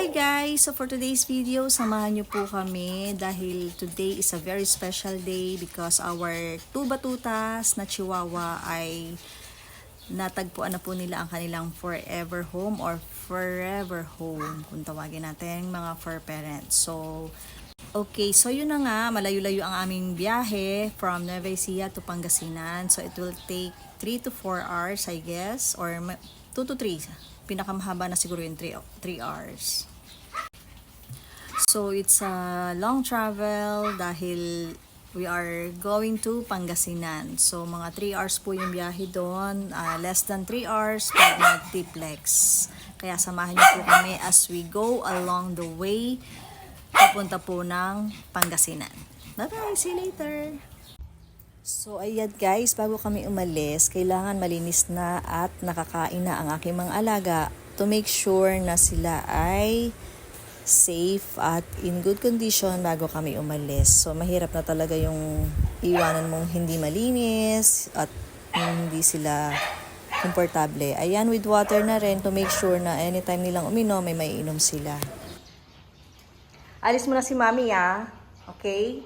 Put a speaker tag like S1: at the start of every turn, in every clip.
S1: Hi guys! So for today's video, samahan niyo po kami dahil today is a very special day because our two batutas na chihuahua ay natagpuan na po nila ang kanilang forever home or forever home kung tawagin natin mga fur parents. So, okay. So yun na nga, malayo-layo ang aming biyahe from Nueva Ecija to Pangasinan. So it will take 3 to 4 hours I guess or 2 to 3 pinakamahaba na siguro yung 3, 3 hours. So it's a long travel dahil we are going to Pangasinan. So mga 3 hours po yung biyahe doon, ah, less than 3 hours pag nag-diplex. Kaya samahan niyo po kami as we go along the way papunta po ng Pangasinan. Bye-bye! See you later! So ayan guys, bago kami umalis, kailangan malinis na at nakakain na ang aking mga alaga to make sure na sila ay safe at in good condition bago kami umalis. So mahirap na talaga yung iwanan mong hindi malinis at hindi sila komportable. Ayan with water na rin to make sure na anytime nilang uminom, may maiinom sila. Alis mo na si mami ah. Okay?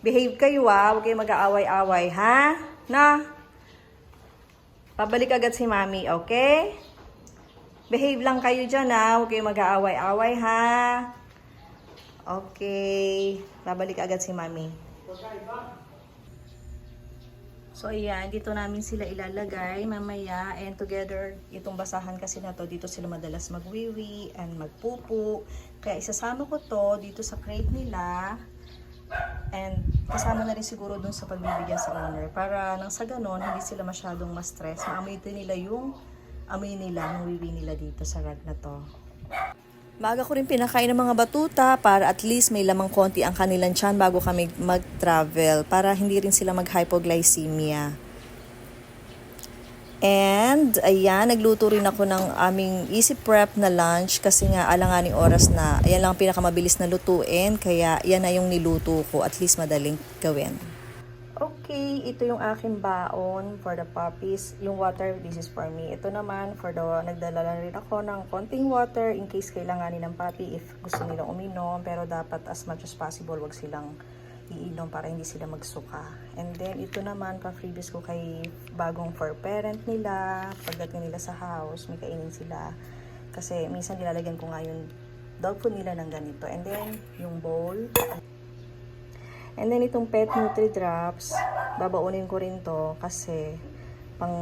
S1: Behave kayo ah. Huwag kayong mag-aaway-away ha? Na? Pabalik agad si mami, okay? Behave lang kayo dyan ha. Huwag kayong mag-aaway-away ha? Okay. Babalik agad si mami. So ayan, dito namin sila ilalagay mamaya and together itong basahan kasi na to dito sila madalas magwiwi and magpupo. Kaya isasama ko to dito sa crate nila and kasama na rin siguro dun sa pagbibigyan sa owner para nang sa ganon hindi sila masyadong ma-stress. Maamoy din nila yung amoy nila ng wiwi nila dito sa rag na to. Maaga ko rin pinakain ng mga batuta para at least may lamang konti ang kanilang tiyan bago kami mag-travel para hindi rin sila mag-hypoglycemia. And, ayan, nagluto rin ako ng aming easy prep na lunch kasi nga alanganing oras na. Ayan lang ang pinakamabilis na lutuin, kaya yan na yung niluto ko. At least madaling gawin. Okay, ito yung aking baon for the puppies. Yung water, this is for me. Ito naman, for the, nagdala na rin ako ng konting water in case kailanganin ng puppy if gusto nilang uminom. Pero dapat as much as possible, wag silang iinom para hindi sila magsuka. And then, ito naman, pa-freebies ko kay bagong for parent nila. Pagdating nila sa house, may kainin sila. Kasi minsan nilalagyan ko nga yung dog food nila ng ganito. And then, yung bowl. And then, itong pet nutri drops, babaunin ko rin to kasi pang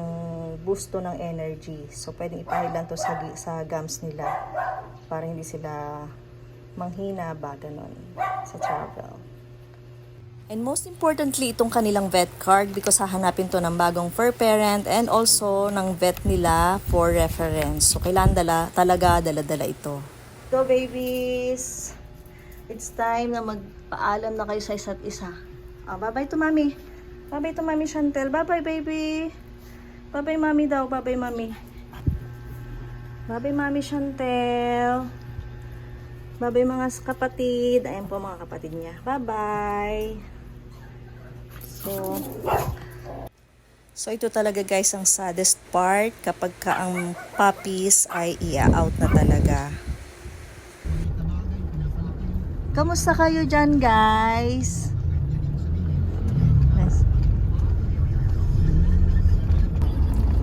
S1: boost to ng energy. So, pwedeng ipahid lang to sa, sa gums nila para hindi sila manghina ba, ganun, sa travel. And most importantly, itong kanilang vet card because hahanapin to ng bagong fur parent and also ng vet nila for reference. So, kailangan dala, talaga dala-dala ito. Go babies! It's time na magpaalam na kayo sa isa't isa. Ah, bye-bye to mami. Bye-bye to mami Chantel. Bye-bye baby. Bye-bye mami daw. Bye-bye mami. Bye-bye mami Chantel. Bye-bye mga kapatid. Ayan po mga kapatid niya. Bye-bye. So, so ito talaga guys ang saddest part kapag ka ang puppies ay ia-out na talaga. Kamusta kayo dyan guys?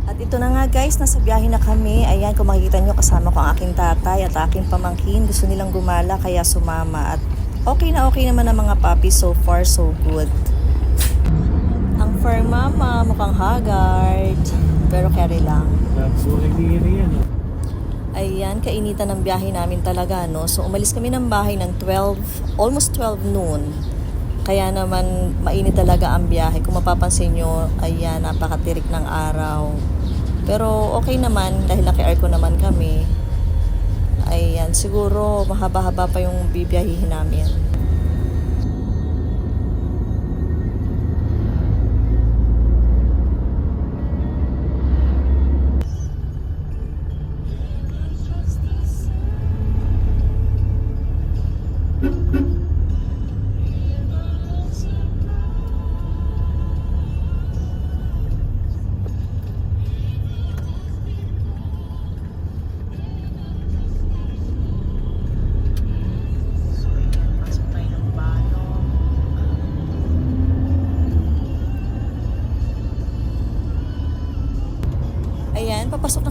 S1: At ito na nga guys, nasa biyahe na kami. Ayan, kung makikita nyo, kasama ko ang aking tatay at aking pamangkin. Gusto nilang gumala, kaya sumama. At okay na okay naman ang mga puppies so far, so good. Ang fur mama, mukhang haggard. Pero carry lang.
S2: Buhay ni yan.
S1: Ayan, kainitan ng biyahe namin talaga, no? So, umalis kami ng bahay ng 12, almost 12 noon. Kaya naman, mainit talaga ang biyahe. Kung mapapansin nyo, ayan, napakatirik ng araw. Pero okay naman, dahil naki-aircon naman kami. Ayan, siguro mahaba-haba pa yung bibiyahihin namin.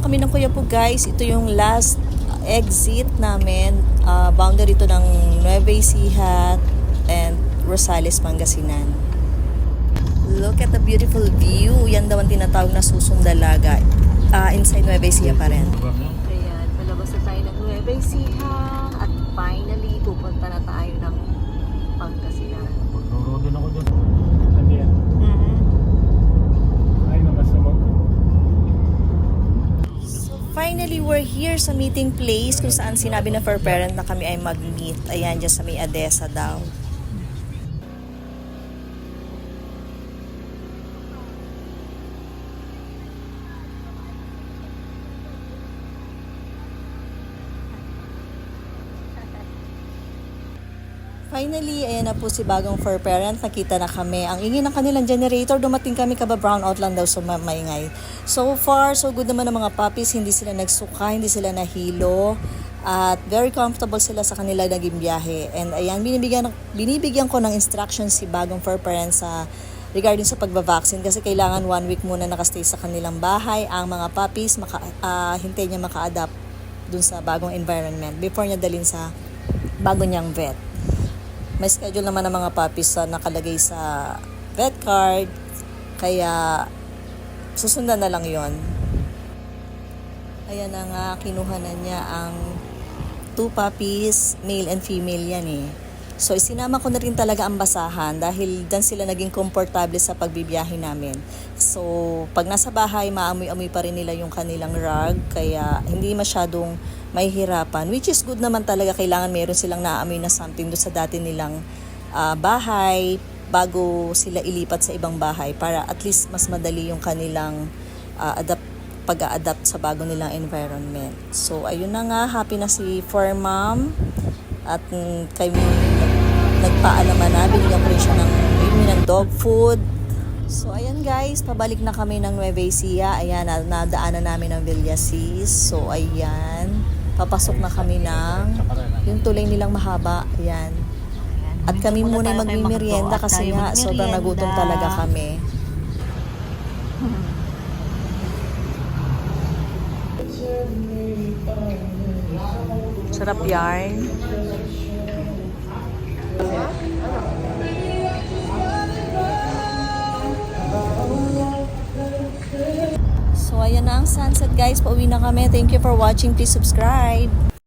S1: Kami ng Kuya po guys. Ito yung last exit namin. Ah, boundary ito ng Nueva Ecija and Rosales, Pangasinan. Look at the beautiful view. Yan daw ang tinatawag na susundalaga. Ah, inside Nueva Ecija pa rin. Ayan, palabas na tayo ng Nueva Ecija we're here sa meeting place kung saan sinabi na for parent na kami ay mag-meet. Ayan, dyan sa may Adesa daw. Finally, ayan na po si bagong for parent. Nakita na kami. Ang ingin ng kanilang generator, dumating kami kaba brownout lang daw so ma- maingay. So far, so good naman ng mga puppies. Hindi sila nagsuka, hindi sila nahilo. At very comfortable sila sa kanila naging biyahe. And ayan, binibigyan, binibigyan ko ng instructions si bagong for parents sa regarding sa pagbabaksin kasi kailangan one week muna nakastay sa kanilang bahay ang mga puppies maka, ah, hintay niya maka-adapt dun sa bagong environment before niya dalhin sa bago niyang vet. May schedule naman ng mga puppies sa nakalagay sa vet card. Kaya susundan na lang yon. Ayan na nga, kinuha na niya ang two puppies, male and female yan eh. So isinama ko na rin talaga ang basahan dahil dan sila naging komportable sa pagbibiyahe namin. So pag nasa bahay, maamoy-amoy pa rin nila yung kanilang rug kaya hindi masyadong mahihirapan. Which is good naman talaga, kailangan meron silang naamoy na something doon sa dati nilang ah, bahay bago sila ilipat sa ibang bahay para at least mas madali yung kanilang ah, adapt pag-a-adapt sa bago nilang environment. So, ayun na nga, happy na si for mom. At mm, kay nagpaalaman na, binigyan ko rin siya ng, ng dog food. So, ayan guys, pabalik na kami ng Nueva Ecija. Ayan, na, nadaanan namin ng Villasis. So, ayan, papasok na kami ng yung tulay nilang mahaba. Ayan. At kami muna yung magmimerienda kasi nga sobrang nagutom talaga kami. Sarap yarn. Ayan na ang sunset guys. Pauwi na kami. Thank you for watching. Please subscribe.